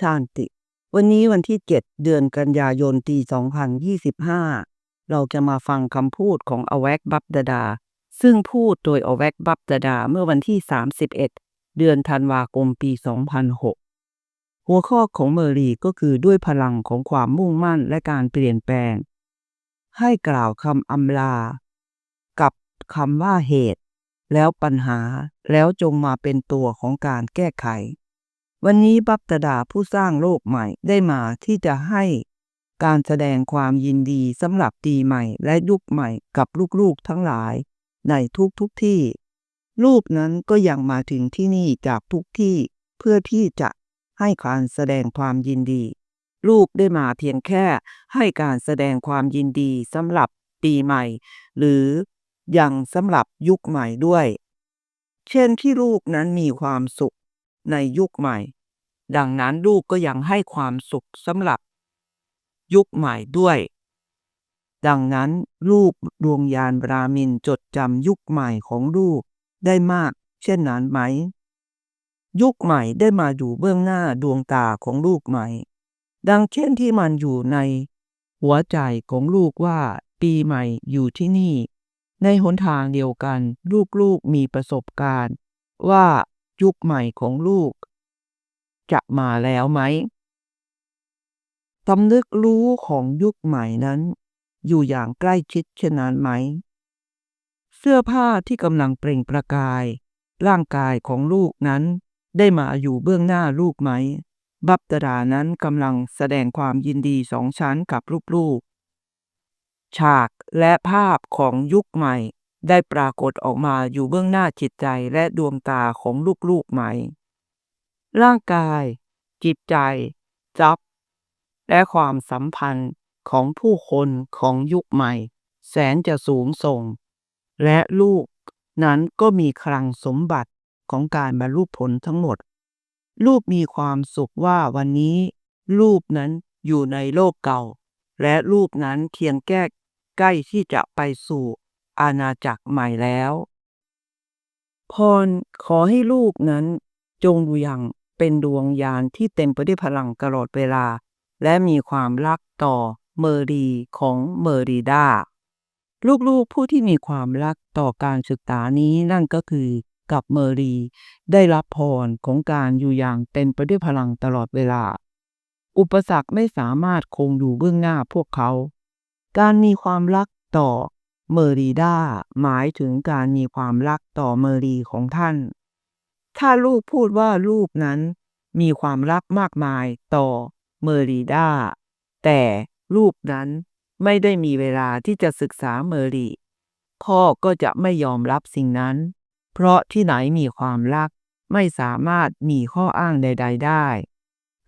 ชาติ วันนี้วันที่ 7 เดือนกันยายนปี2025 เราจะมาฟังคำพูดของอแวกบับดาดา ซึ่งพูดโดยอแวกบับดาดาเมื่อวันที่ 31 เดือนธันวาคมปี 2006 หัวข้อของเมอรีก็คือด้วยพลังของความมุ่งมั่นและการเปลี่ยนแปลง ให้กล่าวคำอำลา กับคำว่าเหตุ แล้วปัญหาแล้วจงมาเป็นตัวของการแก้ไข วันนี้บัพตดาผู้สร้างโลกใหม่ได้มาที่จะให้การแสดงความยินดีสำหรับปีใหม่และยุคใหม่กับลูกๆทั้งหลาย ในทุกๆที่ รูปนั้นก็ยังมาถึงที่นี่จากทุกที่เพื่อที่จะให้การแสดงความยินดีลูกได้มาเพียงแค่ให้การแสดงความยินดีสำหรับปีใหม่ หรือยังสำหรับยุคใหม่ด้วย เช่นที่ลูกนั้นมีความสุข ในยุคใหม่ ดังนั้นลูกก็ยังให้ความสุขสำหรับยุคใหม่ด้วย ดังนั้นลูกดวงยานบรามินจดจำยุคใหม่ของลูกได้มาก เช่นนั้นไหม ยุคใหม่ได้มาอยู่เบื้องหน้าดวงตาของลูกใหม่ ดังเช่นที่มันอยู่ในหัวใจของลูกว่าปีใหม่อยู่ที่นี่ ในหนทางเดียวกัน ลูกๆมีประสบการณ์ ว่า ยุคใหม่ของลูก จะมาแล้วไหมสำนึกรู้ของยุคใหม่นั้น อยู่อย่างใกล้ชิดเช่นนั้นไหม เสื้อผ้าที่กำลังเปล่งประกาย ร่างกายของลูกนั้น ได้มาอยู่เบื้องหน้าลูกไหม บัพตดานั้นกำลังแสดงความยินดีสองชั้นกับลูกๆ ฉากและภาพของยุคใหม่ ได้ปรากฏออกมาอยู่เบื้องหน้าจิตใจและดวงตาของลูกๆใหม่ ร่างกาย จิตใจจับและความสัมพันธ์ของผู้คนของยุคใหม่ แสนจะสูงส่ง และลูกนั้นก็มีคลังสมบัติของการบรรลุผลทั้งหมด ลูกมีความสุขว่าวันนี้ ลูกนั้นอยู่ในโลกเก่า และลูกนั้นเคียงแก้ใกล้ที่จะไปสู่ อาณาจักรใหม่แล้ว พรขอให้ลูกนั้น จงอยู่อย่างเป็นดวงยานที่เต็มไปด้วยพลังตลอดเวลา และมีความรักต่อเมอรีของเมอรีดาลูกๆผู้ที่มีความรักต่อการศึกษานี้นั่นก็คือกับเมอรี ได้รับพรของการอยู่อย่างเต็มไปด้วยพลังตลอดเวลา อุปสรรคไม่สามารถคงอยู่เบื้องหน้าพวกเขา การมีความรักต่อ เมอรีดาหมายถึงการมีความรักต่อเมอรีของท่าน ถ้าลูกพูดว่าลูกนั้น มีความรักมากมายต่อเมอรีดาแต่ลูกนั้นไม่ได้มีเวลาที่จะศึกษาเมอรีพ่อก็จะไม่ยอมรับสิ่งนั้น เพราะที่ไหนมีความรักไม่สามารถมีข้ออ้างใด ๆ ได้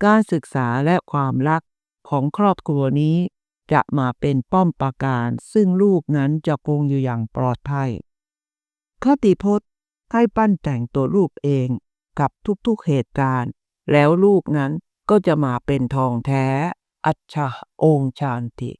การศึกษาและความรักของครอบครัวนี้ จะมาเป็นป้อมปราการ ซึ่งลูกนั้นจะคงอยู่อย่างปลอดภัยคติพจน์ให้ปั้นแต่งตัวลูกเองกับทุกๆเหตุการณ์ แล้วลูกนั้นก็จะมาเป็นทองแท้ อัจฉาองค์ชานติ